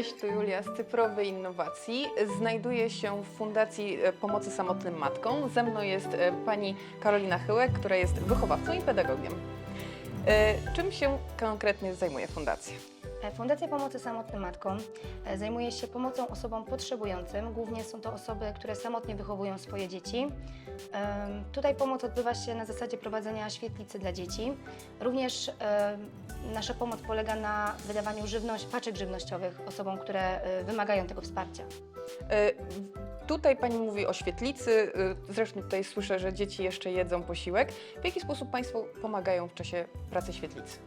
Cześć, tu Julia z Cyfrowej Innowacji. Znajduję się w Fundacji e, Pomocy Samotnym Matkom. Ze mną jest e, pani Karolina Chyłek, która jest wychowawcą i pedagogiem. E, Czym się konkretnie zajmuje fundacja? E, Fundacja Pomocy Samotnym Matkom e, zajmuje się pomocą osobom potrzebującym. Głównie są to osoby, które samotnie wychowują swoje dzieci. Tutaj pomoc odbywa się na zasadzie prowadzenia świetlicy dla dzieci. Również nasza pomoc polega na wydawaniu żywność, paczek żywnościowych osobom, które e, wymagają tego wsparcia. Tutaj pani mówi o świetlicy, zresztą tutaj słyszę, że dzieci jeszcze jedzą posiłek. W jaki sposób państwo pomagają w czasie pracy świetlicy?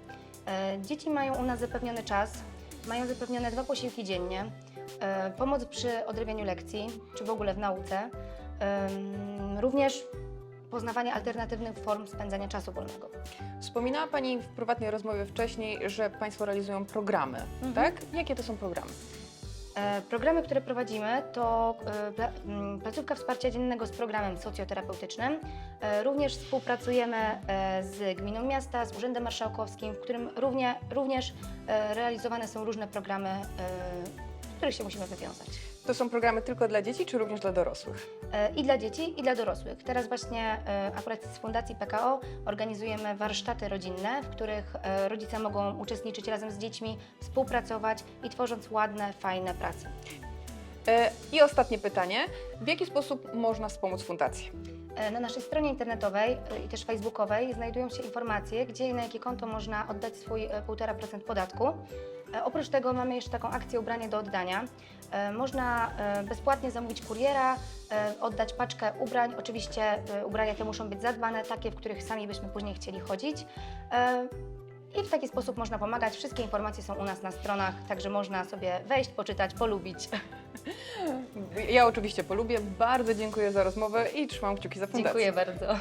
E, Dzieci mają u nas zapewniony czas, mają zapewnione dwa posiłki dziennie, e, pomoc przy odrabianiu lekcji, czy w ogóle w nauce, również poznawanie alternatywnych form spędzania czasu wolnego. Wspominała Pani w prywatnej rozmowie wcześniej, że Państwo realizują programy, Mhm. tak? Jakie to są programy? E, Programy, które prowadzimy, to e, pla- m, placówka wsparcia dziennego z programem socjoterapeutycznym. E, Również współpracujemy z Gminą Miasta, z Urzędem Marszałkowskim, w którym równie, również realizowane są różne programy, z których się musimy wywiązać. To są programy tylko dla dzieci, czy również dla dorosłych? E, I dla dzieci, i dla dorosłych. Teraz właśnie e, akurat z Fundacji PKO organizujemy warsztaty rodzinne, w których e, rodzice mogą uczestniczyć razem z dziećmi, współpracować i tworząc ładne, fajne prace. I ostatnie pytanie. W jaki sposób można wspomóc fundację? E, Na naszej stronie internetowej e, i też facebookowej znajdują się informacje, gdzie i na jakie konto można oddać swój e, 1,5% podatku. E, Oprócz tego mamy jeszcze taką akcję ubranie do oddania. Można bezpłatnie zamówić kuriera, oddać paczkę ubrań. Oczywiście ubrania te muszą być zadbane, takie, w których sami byśmy później chcieli chodzić. I w taki sposób można pomagać. Wszystkie informacje są u nas na stronach, także można sobie wejść, poczytać, polubić. Ja oczywiście polubię. Bardzo dziękuję za rozmowę i trzymam kciuki za fundację. Dziękuję bardzo.